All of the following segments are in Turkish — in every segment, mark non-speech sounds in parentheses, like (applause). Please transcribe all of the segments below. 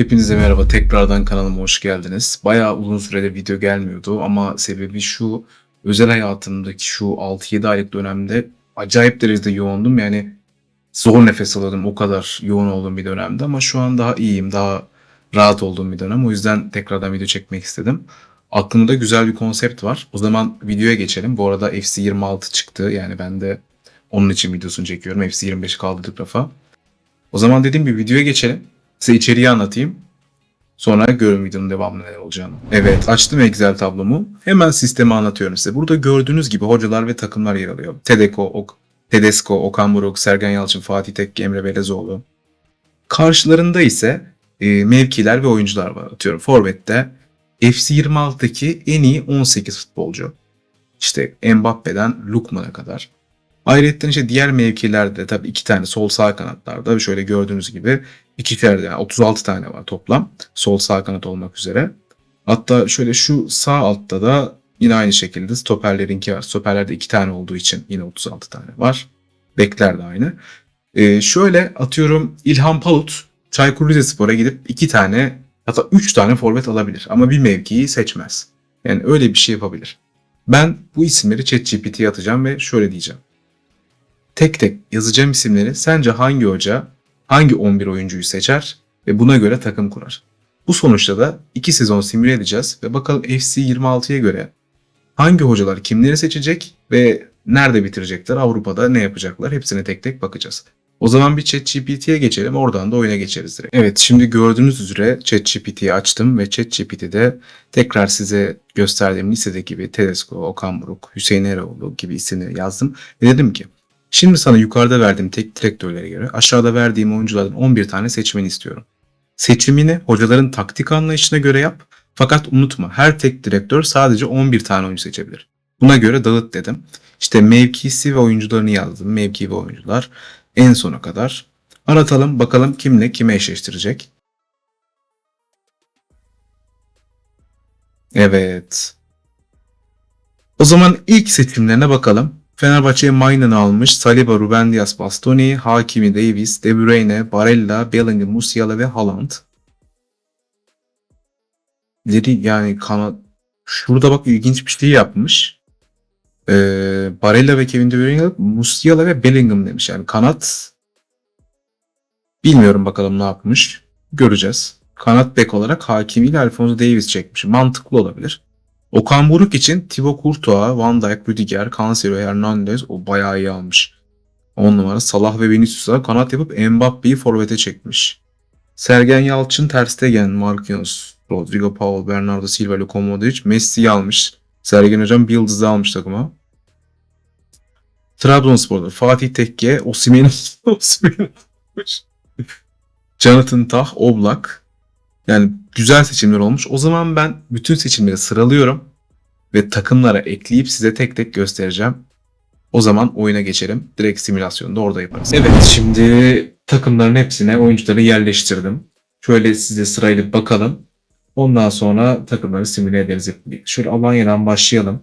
Hepinize merhaba. Tekrardan kanalıma hoş geldiniz. Bayağı uzun sürede video gelmiyordu ama sebebi şu. Özel hayatımdaki şu 6-7 aylık dönemde acayip derecede yoğundum. Yani zor nefes alıyordum. O kadar yoğun olduğum bir dönemde ama şu an daha iyiyim. Daha rahat olduğum bir dönem. O yüzden tekrardan video çekmek istedim. Aklımda güzel bir konsept var. O zaman videoya geçelim. Bu arada FC26 çıktı. Yani ben de onun için videosunu çekiyorum. FC25 kaldırdık rafa. O zaman dediğim bir videoya geçelim. Size içeriği anlatayım. Sonra görün videonun devamında ne olacağını. Evet açtım Excel tablomu. Hemen sistemi anlatıyorum size. Burada gördüğünüz gibi hocalar ve takımlar yer alıyor. Tedeko, ok Tedesco, Okan Buruk, Sergen Yalçın, Fatih Tekke, Emre Belezoğlu. Karşılarında ise e, mevkiler ve oyuncular var. Atıyorum Forvet'te FC26'daki en iyi 18 futbolcu. İşte Mbappe'den Lukman'a kadar. Ayrıca işte diğer mevkilerde tabii iki tane sol sağ kanatlarda şöyle gördüğünüz gibi ikişer yani 36 tane var toplam sol sağ kanat olmak üzere. Hatta şöyle şu sağ altta da yine aynı şekilde stoperlerinki var. Stoperlerde iki tane olduğu için yine 36 tane var. Bekler de aynı. Ee, şöyle atıyorum İlhan Palut Çaykur Rizespor'a gidip iki tane hatta üç tane forvet alabilir ama bir mevkiyi seçmez. Yani öyle bir şey yapabilir. Ben bu isimleri ChatGPT'ye atacağım ve şöyle diyeceğim tek tek yazacağım isimleri sence hangi hoca hangi 11 oyuncuyu seçer ve buna göre takım kurar. Bu sonuçta da 2 sezon simüle edeceğiz ve bakalım FC 26'ya göre hangi hocalar kimleri seçecek ve nerede bitirecekler, Avrupa'da ne yapacaklar hepsine tek tek bakacağız. O zaman bir ChatGPT'ye geçelim oradan da oyuna geçeriz direkt. Evet şimdi gördüğünüz üzere ChatGPT'yi açtım ve ChatGPT'de tekrar size gösterdiğim listedeki gibi Tedesco, Okan Buruk, Hüseyin Eroğlu gibi isimleri yazdım. Ve dedim ki Şimdi sana yukarıda verdiğim tek direktörlere göre aşağıda verdiğim oyunculardan 11 tane seçmeni istiyorum. Seçimini hocaların taktik anlayışına göre yap. Fakat unutma her tek direktör sadece 11 tane oyuncu seçebilir. Buna göre dağıt dedim. İşte mevkisi ve oyuncularını yazdım. Mevki ve oyuncular en sona kadar. Aratalım bakalım kimle kime eşleştirecek. Evet. O zaman ilk seçimlerine bakalım. Fenerbahçe'ye Maynan'ı almış. Saliba, Ruben Dias, Bastoni, Hakimi, Davis, De Bruyne, Barella, Bellingham, Musiala ve Haaland. Leri yani kanat şurada bak ilginç bir şey yapmış. Ee, Barella ve Kevin De Bruyne, Musiala ve Bellingham demiş. Yani kanat bilmiyorum bakalım ne yapmış. Göreceğiz. Kanat bek olarak Hakimi ile Alfonso Davis çekmiş. Mantıklı olabilir. Okan Buruk için Thibaut Courtois, Van Dijk, Rüdiger, Cancelo, Hernandez o bayağı iyi almış. 10 numara Salah ve Vinicius'a kanat yapıp Mbappe'yi forvete çekmiş. Sergen Yalçın, Ter Stegen, Marquinhos, Rodrigo Paul, Bernardo Silva, Luka Modric, Messi'yi almış. Sergen Hocam bir yıldızı almış takıma. Trabzonspor'da Fatih Tekke, Osimhen'i (laughs) Osimhen'i almış. Jonathan Tah, Oblak. Yani güzel seçimler olmuş. O zaman ben bütün seçimleri sıralıyorum ve takımlara ekleyip size tek tek göstereceğim. O zaman oyuna geçelim. Direkt simülasyonu da orada yaparız. Evet şimdi takımların hepsine oyuncuları yerleştirdim. Şöyle size sırayla bakalım. Ondan sonra takımları simüle ederiz. Şöyle Alanya'dan başlayalım.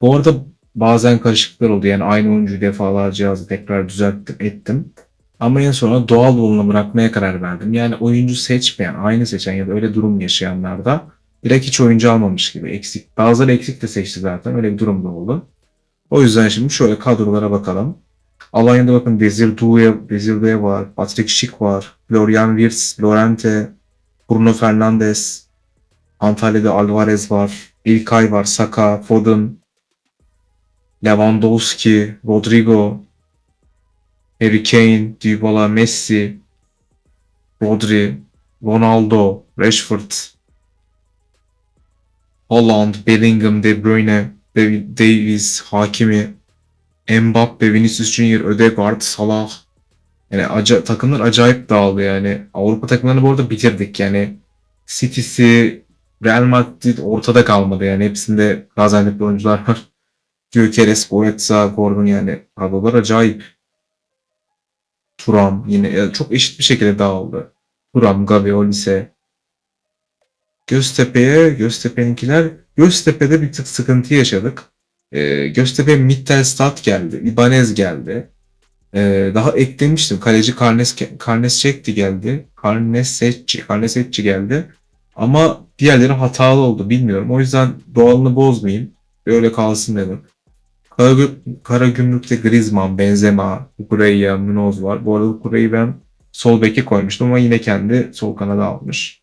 Bu arada bazen karışıklıklar oldu. Yani aynı oyuncuyu defalarca yazdı. Tekrar düzelttim, ettim. Ama en sonra doğal yoluna bırakmaya karar verdim. Yani oyuncu seçmeyen, aynı seçen ya da öyle durum yaşayanlar da direkt hiç oyuncu almamış gibi eksik. Bazıları eksik de seçti zaten. Öyle bir durum da oldu. O yüzden şimdi şöyle kadrolara bakalım. Alanya'da bakın Desir Doué, Desir Doué var. Patrick Schick var. Florian Wirtz, Lorente, Bruno Fernandes. Antalya'da Alvarez var. İlkay var. Saka, Foden, Lewandowski, Rodrigo, Harry Kane, Dybala, Messi, Rodri, Ronaldo, Rashford, Holland, Bellingham, De Bruyne, Davis, Hakimi, Mbappe, Vinicius Junior, Ödegaard, Salah. Yani aca takımlar acayip dağıldı yani. Avrupa takımlarını bu arada bitirdik yani. City'si, Real Madrid ortada kalmadı yani. Hepsinde Gaziantep'li oyuncular var. Gyökeres, Goretzka, Gordon yani. Kadrolar acayip. Turam yine çok eşit bir şekilde dağıldı. Turam, Gavi, Olise. Göztepe'ye, Göztepe'ninkiler Göztepe'de bir tık sıkıntı yaşadık. Ee, Göztepe Mittelstadt geldi. Ibanez geldi. Ee, daha eklemiştim. Kaleci Karnes, Karnes çekti geldi. Karnesecci, Karnesecci geldi. Ama diğerleri hatalı oldu bilmiyorum. O yüzden doğalını bozmayayım. Böyle kalsın dedim. Karagü- Karagümrük'te Griezmann, Benzema, Kukureya, Munoz var. Bu arada Kukureya'yı ben sol beke koymuştum ama yine kendi sol kanada almış.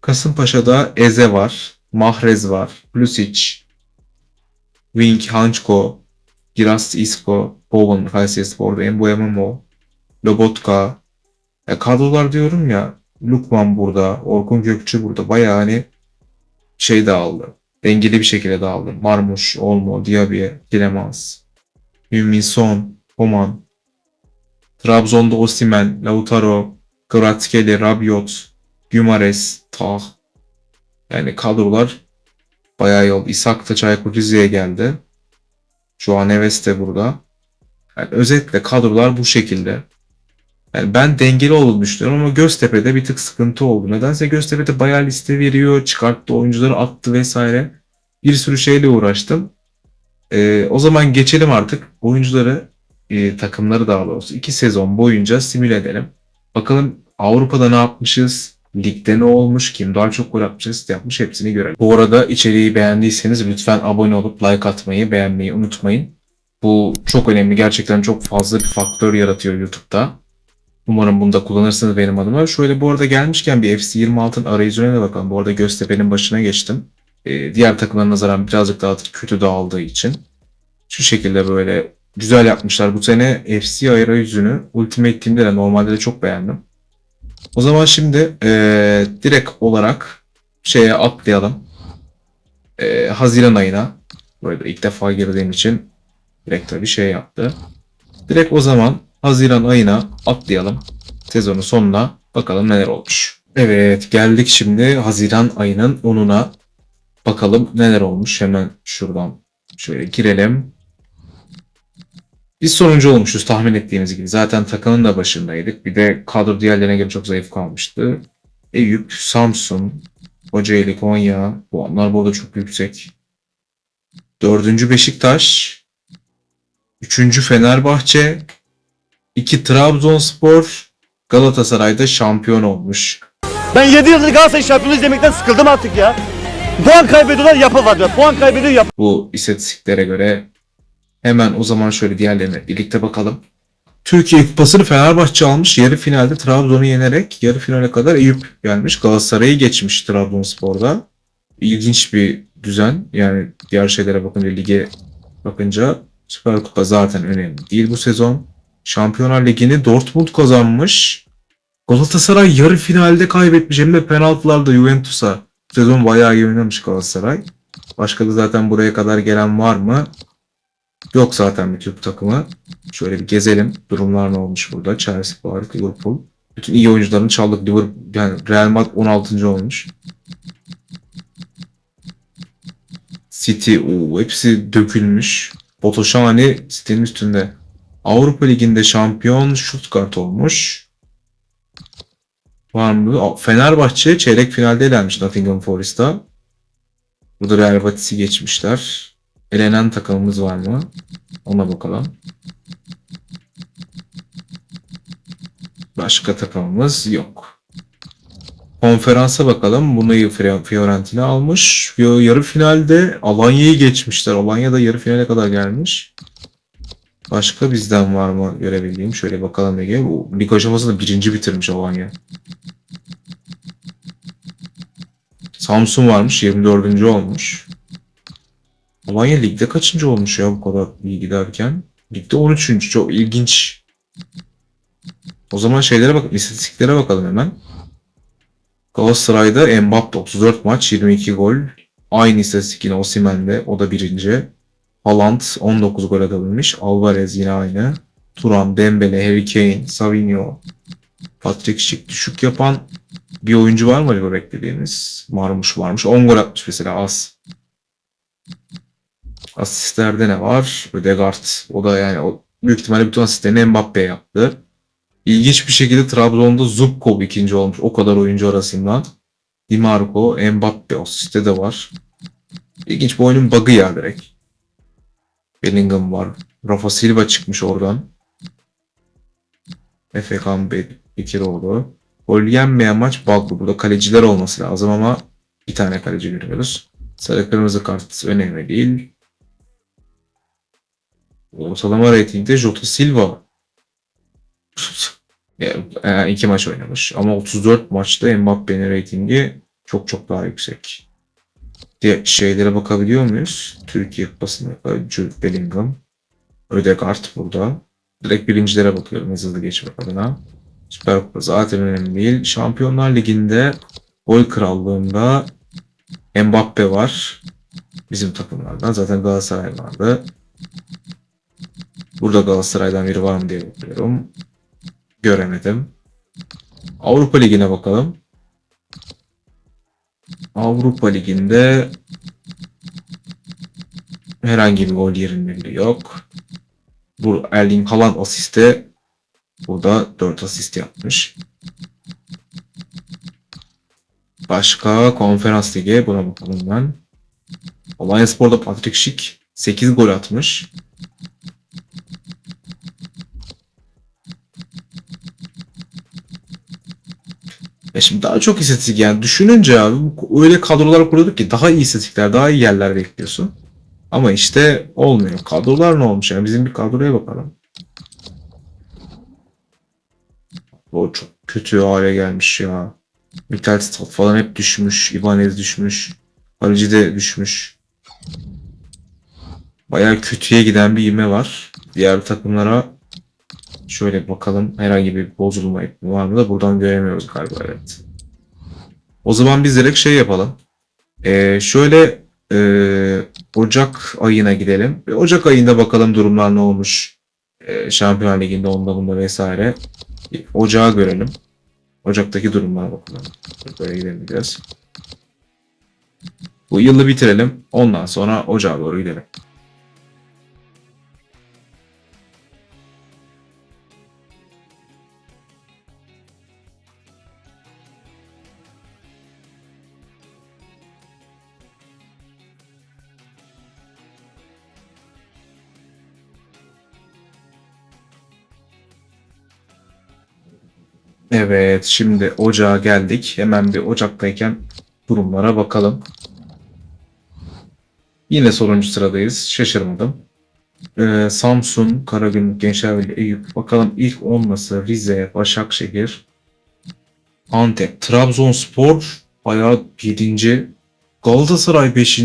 Kasımpaşa'da Eze var. Mahrez var. Plusic, Wing, Hançko, Giras Isco, Bowen, Kayserispor'da Embuemo, Lobotka. Ya kadrolar diyorum ya Lukman burada, Orkun Gökçü burada. Bayağı hani şey dağıldı. Dengeli bir şekilde dağıldı. Marmuş, Olmo, Diaby, Tilemans, Min Son, Oman, Trabzon'da Osimen, Lautaro, Kvaratskhelia, Rabiot, Gumares, Tah. Yani kadrolar bayağı oldu. İshak da Çaykur Rize'ye geldi. Şu an Neves de burada. Yani özetle kadrolar bu şekilde. Yani ben dengeli olduğunu düşünüyorum ama Göztepe'de bir tık sıkıntı oldu. Nedense Göztepe'de bayağı liste veriyor, çıkarttı oyuncuları attı vesaire. Bir sürü şeyle uğraştım. Ee, o zaman geçelim artık oyuncuları, e, takımları daha doğrusu iki sezon boyunca simüle edelim. Bakalım Avrupa'da ne yapmışız, ligde ne olmuş, kim daha çok gol atmış, asist yapmış hepsini görelim. Bu arada içeriği beğendiyseniz lütfen abone olup like atmayı, beğenmeyi unutmayın. Bu çok önemli. Gerçekten çok fazla bir faktör yaratıyor YouTube'da. Umarım bunu da kullanırsınız benim adıma. Şöyle bu arada gelmişken bir FC26'ın arayüzüne de bakalım. Bu arada Göztepe'nin başına geçtim. Ee, diğer takımlara nazaran birazcık daha kötü dağıldığı için. Şu şekilde böyle güzel yapmışlar. Bu sene FC arayüzünü Ultimate Team'de de normalde de çok beğendim. O zaman şimdi ee, direkt olarak şeye atlayalım. Ee, Haziran ayına. Böyle ilk defa girdiğim için direkt tabii şey yaptı. Direkt o zaman Haziran ayına atlayalım. Sezonun sonuna bakalım neler olmuş. Evet geldik şimdi Haziran ayının 10'una. Bakalım neler olmuş. Hemen şuradan şöyle girelim. Biz sonuncu olmuşuz tahmin ettiğimiz gibi. Zaten takımın da başındaydık. Bir de kadro diğerlerine göre çok zayıf kalmıştı. Eyüp, Samsun, Kocaeli, Konya. Puanlar burada çok yüksek. Dördüncü Beşiktaş. Üçüncü Fenerbahçe. 2 Trabzonspor Galatasaray'da şampiyon olmuş. Ben 7 yıldır Galatasaray şampiyonu izlemekten sıkıldım artık ya. Puan kaybediyorlar yapıyorlar. Puan kaybediyor yap. Bu istatistiklere göre hemen o zaman şöyle diğerlerine birlikte bakalım. Türkiye Kupası'nı Fenerbahçe almış. Yarı finalde Trabzon'u yenerek yarı finale kadar Eyüp gelmiş. Galatasaray'ı geçmiş Trabzonspor'da. İlginç bir düzen. Yani diğer şeylere bakınca lige bakınca Süper Kupa zaten önemli değil bu sezon. Şampiyonlar Ligi'ni Dortmund kazanmış. Galatasaray yarı finalde kaybetmiş hem de penaltılarda Juventus'a. Sezon bayağı iyi oynamış Galatasaray. Başka da zaten buraya kadar gelen var mı? Yok zaten bir Türk takımı. Şöyle bir gezelim. Durumlar ne olmuş burada? Chelsea var, Liverpool. Bütün iyi oyuncularını çaldık. Liverpool, yani Real Madrid 16. olmuş. City, oo, hepsi dökülmüş. Botoşani City'nin üstünde. Avrupa Ligi'nde şampiyon Stuttgart olmuş. Var mı? Fenerbahçe çeyrek finalde elenmiş Nottingham Forest'a. Burada Real Betis'i geçmişler. Elenen takımımız var mı? Ona bakalım. Başka takımımız yok. Konferansa bakalım. Fio- Fiorentina almış. Yarı finalde Alanya'yı geçmişler. Alanya da yarı finale kadar gelmiş. Başka bizden var mı görebildiğim? Şöyle bakalım Ege. Bu lig aşamasında birinci bitirmiş Alanya. Samsun varmış 24. olmuş. Alanya ligde kaçıncı olmuş ya bu kadar iyi giderken? Ligde 13. Çok ilginç. O zaman şeylere bak, istatistiklere bakalım hemen. Galatasaray'da Mbappe 34 maç 22 gol. Aynı istatistik yine Osimhen'de. O da birinci. Haaland 19 gol atabilmiş. Alvarez yine aynı. Turan, Dembele, Harry Kane, Savinho, Patrick Schick düşük yapan bir oyuncu var mı acaba beklediğiniz? Marmuş varmış. 10 gol atmış mesela az. Asistlerde ne var? Ödegaard. O da yani o büyük ihtimalle bütün asistlerini Mbappe yaptı. İlginç bir şekilde Trabzon'da Zubkov ikinci olmuş. O kadar oyuncu arasından. Di Marco, Mbappe asiste de var. İlginç bu oyunun bug'ı ya direkt. Bellingham var. Rafa Silva çıkmış oradan. Efekan Be- Bekiroğlu. Gol yenmeyen maç Balklı. Burada kaleciler olması lazım ama bir tane kaleci görüyoruz. Sarı kırmızı kart önemli değil. Ortalama reytingde Jota Silva. (laughs) Ya, e, iki maç oynamış. Ama 34 maçta Mbappe'nin reytingi çok çok daha yüksek. Diye şeylere bakabiliyor muyuz? Türkiye Kupası'nda Jude Bellingham. Ödegaard burada. Direkt birincilere bakıyorum hızlı geçmek adına. Süper Kupa zaten önemli değil. Şampiyonlar Ligi'nde gol krallığında Mbappe var. Bizim takımlardan. Zaten Galatasaray vardı. Burada Galatasaray'dan biri var mı diye bakıyorum. Göremedim. Avrupa Ligi'ne bakalım. Avrupa Ligi'nde herhangi bir gol yerinde yok. Bu Erling Haaland asiste burada 4 asist yapmış. Başka konferans ligi buna bakalım ben. Alanya Spor'da Patrick Schick 8 gol atmış. Ya şimdi daha çok istatistik yani düşününce abi öyle kadrolar kuruyorduk ki daha iyi istatistikler, daha iyi yerler bekliyorsun. Ama işte olmuyor. Kadrolar ne olmuş yani bizim bir kadroya bakalım. O çok kötü hale gelmiş ya. Mittelstadt falan hep düşmüş. Ibanez düşmüş. Halici de düşmüş. Bayağı kötüye giden bir ivme var. Diğer takımlara şöyle bakalım. Herhangi bir bozulma var mı da buradan göremiyoruz galiba evet. O zaman biz direkt şey yapalım. Ee, şöyle ee, Ocak ayına gidelim. Ve Ocak ayında bakalım durumlar ne olmuş. Ee, Şampiyon Ligi'nde onda bunda vesaire. Bir Ocağı görelim. Ocak'taki durumlara bakalım. Böyle gidelim biraz. Bu yılı bitirelim. Ondan sonra Ocağa doğru gidelim. Evet, şimdi ocağa geldik. Hemen bir ocaktayken durumlara bakalım. Yine sonuncu sıradayız. Şaşırmadım. Ee, Samsun, Karagümrük, Gençlerbirliği, Eyüp. Bakalım ilk 10 nasıl? Rize, Başakşehir, Antep, Trabzonspor bayağı 7. Galatasaray 5.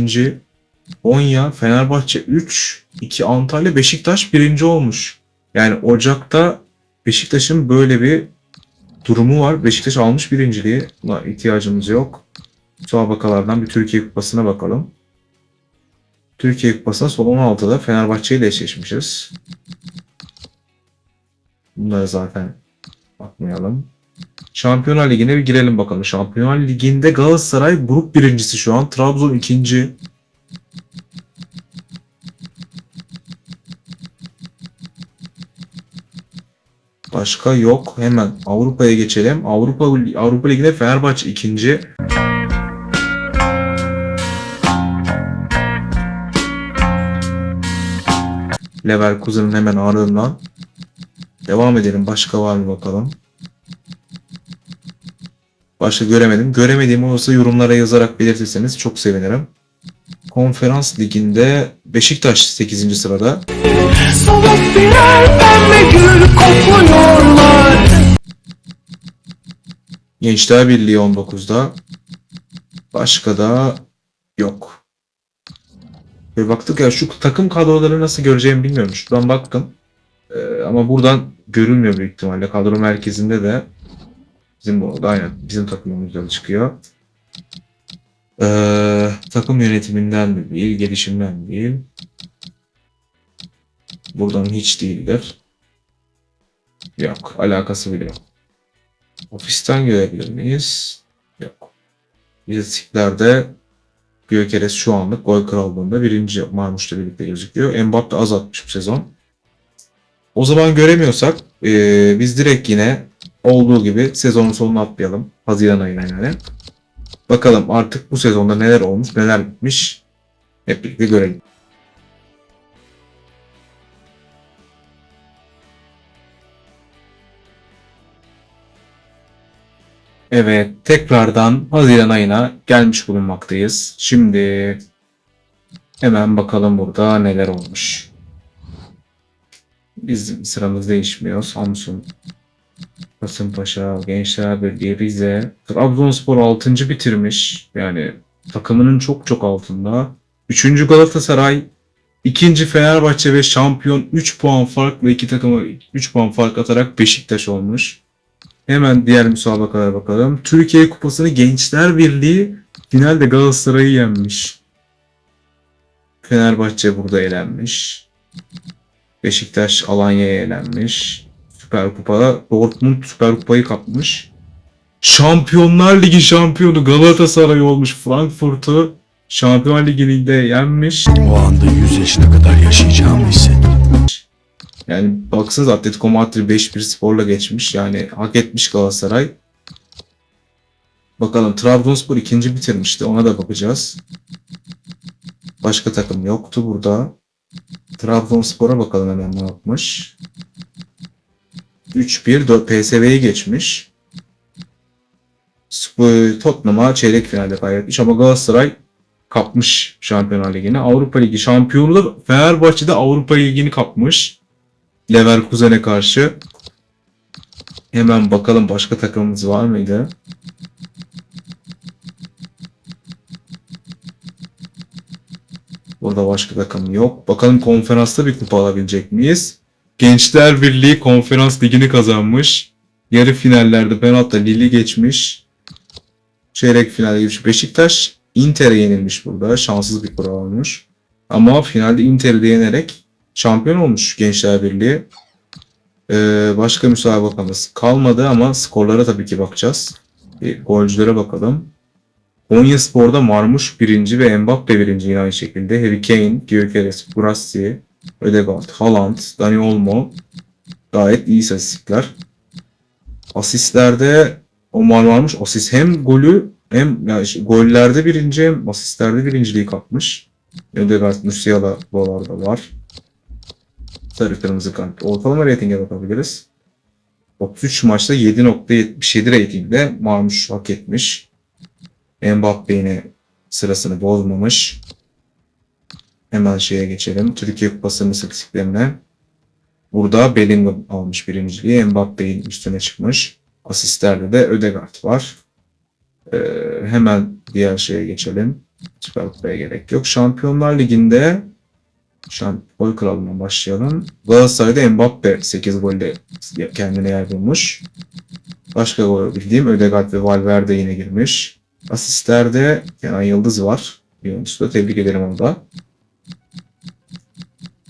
Konya, Fenerbahçe 3, 2 Antalya, Beşiktaş 1. olmuş. Yani Ocak'ta Beşiktaş'ın böyle bir durumu var. Beşiktaş almış birinciliği. Buna ihtiyacımız yok. Müsabakalardan bir Türkiye Kupası'na bakalım. Türkiye Kupası'na son 16'da Fenerbahçe ile eşleşmişiz. Bunları zaten bakmayalım. Şampiyonlar Ligi'ne bir girelim bakalım. Şampiyonlar Ligi'nde Galatasaray grup birincisi şu an. Trabzon ikinci. Başka yok. Hemen Avrupa'ya geçelim. Avrupa Avrupa Ligi'nde Fenerbahçe ikinci. Leverkusen'ın hemen ardından. Devam edelim. Başka var mı bakalım. Başka göremedim. Göremediğim olursa yorumlara yazarak belirtirseniz çok sevinirim. Konferans liginde Beşiktaş 8. sırada. Soğuk birer pembe gül kokluyorlar Gençler Birliği 19'da. Başka da yok. Ve baktık ya şu takım kadroları nasıl göreceğimi bilmiyorum. Şuradan baktım. Ee, ama buradan görülmüyor büyük ihtimalle. Kadro merkezinde de bizim bu aynen bizim takımımızda da çıkıyor. Ee, takım yönetiminden de değil, gelişimden değil. Buradan hiç değildir. Yok, alakası bile yok. Ofisten görebilir miyiz? Yok. İstatistiklerde Gökeres şu anlık gol krallığında birinci Marmuş'la birlikte gözüküyor. Mbappe az atmış bu sezon. O zaman göremiyorsak eee, biz direkt yine olduğu gibi sezonun sonuna atlayalım. Haziran ayına yani. Bakalım artık bu sezonda neler olmuş, neler bitmiş. Hep birlikte görelim. Evet, tekrardan Haziran ayına gelmiş bulunmaktayız. Şimdi hemen bakalım burada neler olmuş. Bizim sıramız değişmiyor. Samsun, Kasımpaşa, Gençler Birliği, Rize. Trabzonspor 6. bitirmiş. Yani takımının çok çok altında. 3. Galatasaray, 2. Fenerbahçe ve şampiyon 3 puan farkla iki takıma 3 puan fark atarak Beşiktaş olmuş. Hemen diğer müsabakalara bakalım. Türkiye Kupası'nı Gençler Birliği finalde Galatasaray'ı yenmiş. Fenerbahçe burada elenmiş. Beşiktaş Alanya'ya elenmiş. Süper Kupa'da Dortmund Süper Kupa'yı kapmış. Şampiyonlar Ligi şampiyonu Galatasaray olmuş. Frankfurt'u Şampiyonlar Ligi'nde yenmiş. O anda 100 yaşına kadar yaşayacağımı hissettim. Yani baksanız Atletico Madrid 5-1 skorla geçmiş. Yani hak etmiş Galatasaray. Bakalım Trabzonspor ikinci bitirmişti. Ona da bakacağız. Başka takım yoktu burada. Trabzonspor'a bakalım hemen ne yapmış. 3-1 4 PSV'yi geçmiş. Tottenham'a çeyrek finalde kaybetmiş ama Galatasaray kapmış Şampiyonlar Ligi'ni. Avrupa Ligi şampiyonu da Fenerbahçe'de Avrupa Ligi'ni kapmış. Leverkusen'e karşı. Hemen bakalım başka takımımız var mıydı? Burada başka takım yok. Bakalım konferansta bir kupa alabilecek miyiz? Gençler Birliği konferans ligini kazanmış. Yarı finallerde penaltı Lille geçmiş. Çeyrek finalde geçmiş. Beşiktaş Inter'e yenilmiş burada. Şanssız bir kura olmuş. Ama finalde Inter'i de yenerek şampiyon olmuş Gençler Birliği. Ee, başka müsabakamız kalmadı ama skorlara tabii ki bakacağız. Bir golcülere bakalım. Konya Spor'da Marmuş birinci ve Mbappe birinci yine aynı şekilde. Harry Kane, Gyökeres, Burassi, Ödegaard, Haaland, Dani Olmo gayet iyi istatistikler. Asistlerde Omar Marmuş asist hem golü hem yani şey, gollerde birinci hem asistlerde birinciliği kapmış. Ödegaard, Musiala bu arada var. Sarı kırmızı kart. Ortalama reytinge bakabiliriz. 33 maçta 7.77 reytingde Marmuş hak etmiş. Mbappe sırasını bozmamış. Hemen şeye geçelim. Türkiye Kupası istatistiklerine. Burada Bellingham almış birinciliği. Mbappe'nin üstüne çıkmış. Asistlerde de Ödegaard var. Ee, hemen diğer şeye geçelim. Süper Kupa'ya gerek yok. Şampiyonlar Ligi'nde şu an gol kralından başlayalım. Galatasaray'da Mbappe 8 golle kendine yer bulmuş. Başka gol bildiğim Ödegaard ve Valverde yine girmiş. Asistlerde Kenan Yıldız var. Yunus'ta tebrik ederim onu da.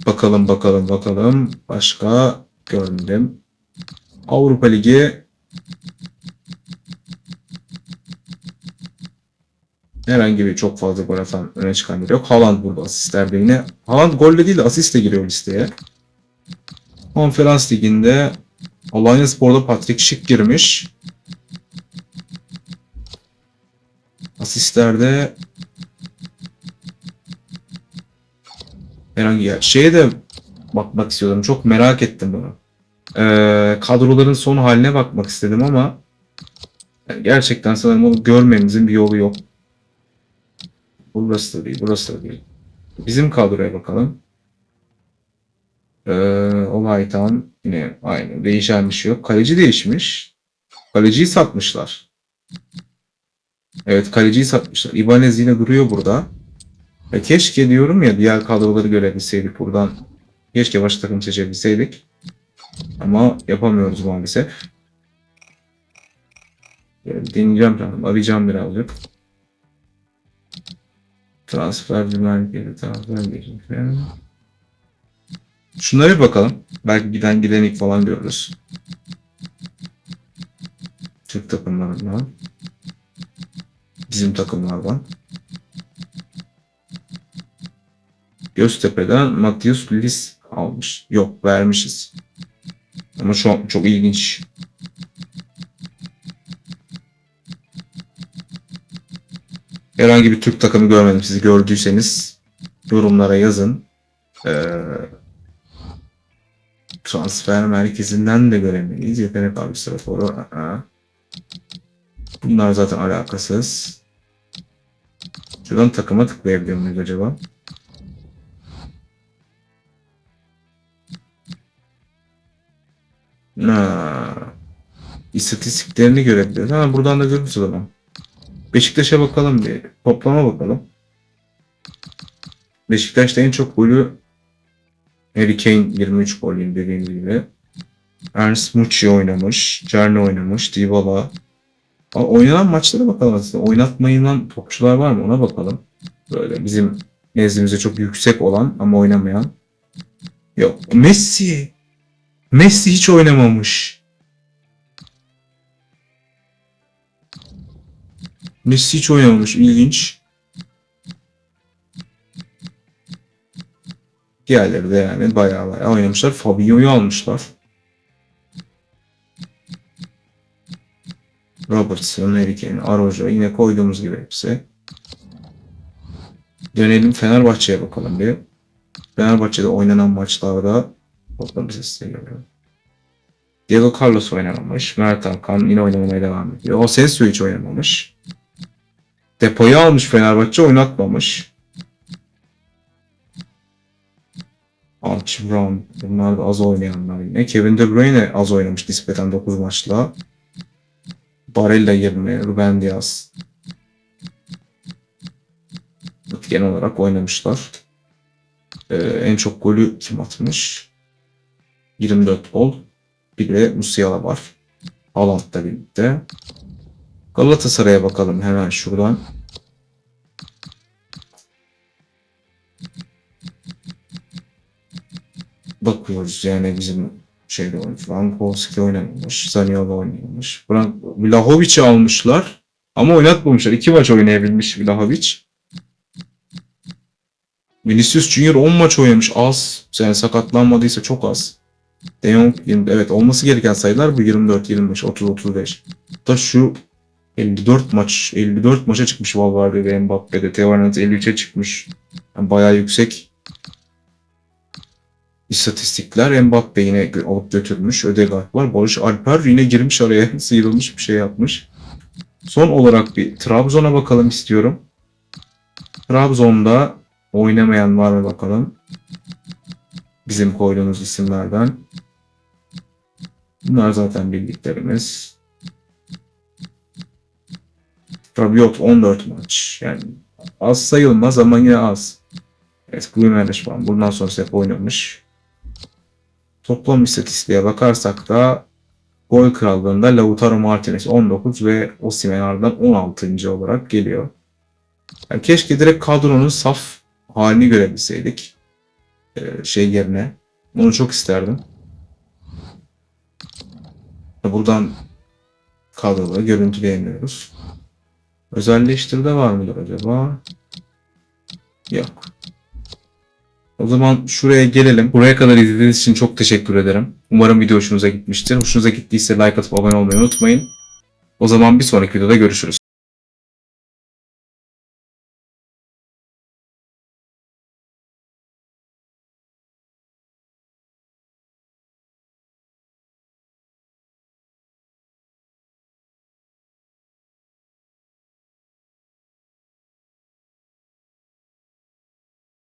Bakalım bakalım bakalım. Başka görmedim. Avrupa Ligi herhangi bir çok fazla gol atan öne çıkan biri yok. Haaland burada asistlerde yine. Haaland golle değil de asistle giriyor listeye. Konferans liginde Alanya Spor'da Patrick Schick girmiş. Asistlerde herhangi yer. Şeye de bakmak istiyordum. Çok merak ettim bunu. Ee, kadroların son haline bakmak istedim ama gerçekten sanırım onu görmemizin bir yolu yok. Burası da değil, burası da değil. Bizim kadroya bakalım. Ee, Olaytan yine aynı. Değişen bir şey yok. Kaleci değişmiş. Kaleciyi satmışlar. Evet kaleciyi satmışlar. Ibanez yine duruyor burada. Ya keşke diyorum ya diğer kadroları görebilseydik buradan. Keşke başka takım seçebilseydik. Ama yapamıyoruz maalesef. Yani Dinleyeceğim canım. Arayacağım birazcık. Transfer merkezi transfer geçmişler. Şunlara bir bakalım. Belki giden gidenik falan görürüz. Türk takımlarından. Bizim takımlardan. Göztepe'den Matius Lis almış. Yok vermişiz. Ama şu an çok ilginç. Herhangi bir Türk takımı görmedim. Siz gördüyseniz yorumlara yazın. Ee, transfer merkezinden de göremeyiz. Yetenek avcısı raporu. Aa. Bunlar zaten alakasız. Şuradan takıma tıklayabiliyor muyuz acaba? Ha. İstatistiklerini görebiliyoruz. Ha, buradan da görürüz o zaman. Beşiktaş'a bakalım bir. Toplama bakalım. Beşiktaş'ta en çok golü Harry Kane 23 gol dediğim gibi. Ernst Mucci oynamış. Cerny oynamış. Dybala. Aa, oynanan maçlara bakalım aslında. Oynatmayılan topçular var mı ona bakalım. Böyle bizim nezdimizde çok yüksek olan ama oynamayan. Yok. Messi. Messi hiç oynamamış. Messi hiç oynamamış. İlginç. Diğerleri de yani bayağı bayağı oynamışlar. Fabinho'yu almışlar. Robertson, Harry Kane, Arojo yine koyduğumuz gibi hepsi. Dönelim Fenerbahçe'ye bakalım bir. Fenerbahçe'de oynanan maçlarda sesle görüyorum. Diego Carlos oynamamış. Mert Hakan yine oynamaya devam ediyor. Asensio hiç oynamamış. Depoyu almış Fenerbahçe oynatmamış. Archie Brown. Bunlar da az oynayanlar yine. Kevin De Bruyne az oynamış nispeten 9 maçla. Barella 20, Ruben Diaz. Genel olarak oynamışlar. Ee, en çok golü kim atmış? 24 gol. Bir de Musiala var. Haaland'la birlikte. Galatasaray'a bakalım hemen şuradan. Bakıyoruz yani bizim şeyde oynamış. Frankowski oynamamış. Zaniolo oynamış. Vlahovic'i almışlar. Ama oynatmamışlar. İki maç oynayabilmiş Vlahovic. Vinicius Junior 10 maç oynamış. Az. Yani sakatlanmadıysa çok az. De Jong 20, evet olması gereken sayılar bu 24, 25, 30, 35. Da şu 54 maç, 54 maça çıkmış Valverde ve Mbappe'de. Hernandez 53'e çıkmış. Yani bayağı yüksek istatistikler. Mbappe yine alıp götürmüş. Ödegaard var. Barış Alper yine girmiş araya. (laughs) Sıyrılmış bir şey yapmış. Son olarak bir Trabzon'a bakalım istiyorum. Trabzon'da oynamayan var mı bakalım. Bizim koyduğumuz isimlerden. Bunlar zaten bildiklerimiz. Rabiot 14 maç. Yani az sayılmaz ama yine az. Evet, Guimarães falan. Bundan sonrası hep oynamış. Toplam istatistiğe bakarsak da gol krallığında Lautaro Martinez 19 ve Osimhen ardından 16. olarak geliyor. Yani keşke direkt kadronun saf halini görebilseydik. Ee, şey yerine. Onu çok isterdim. Buradan kadroları görüntüleyemiyoruz. Özelleştirde var mıdır acaba? Yok. O zaman şuraya gelelim. Buraya kadar izlediğiniz için çok teşekkür ederim. Umarım video hoşunuza gitmiştir. Hoşunuza gittiyse like atıp abone olmayı unutmayın. O zaman bir sonraki videoda görüşürüz.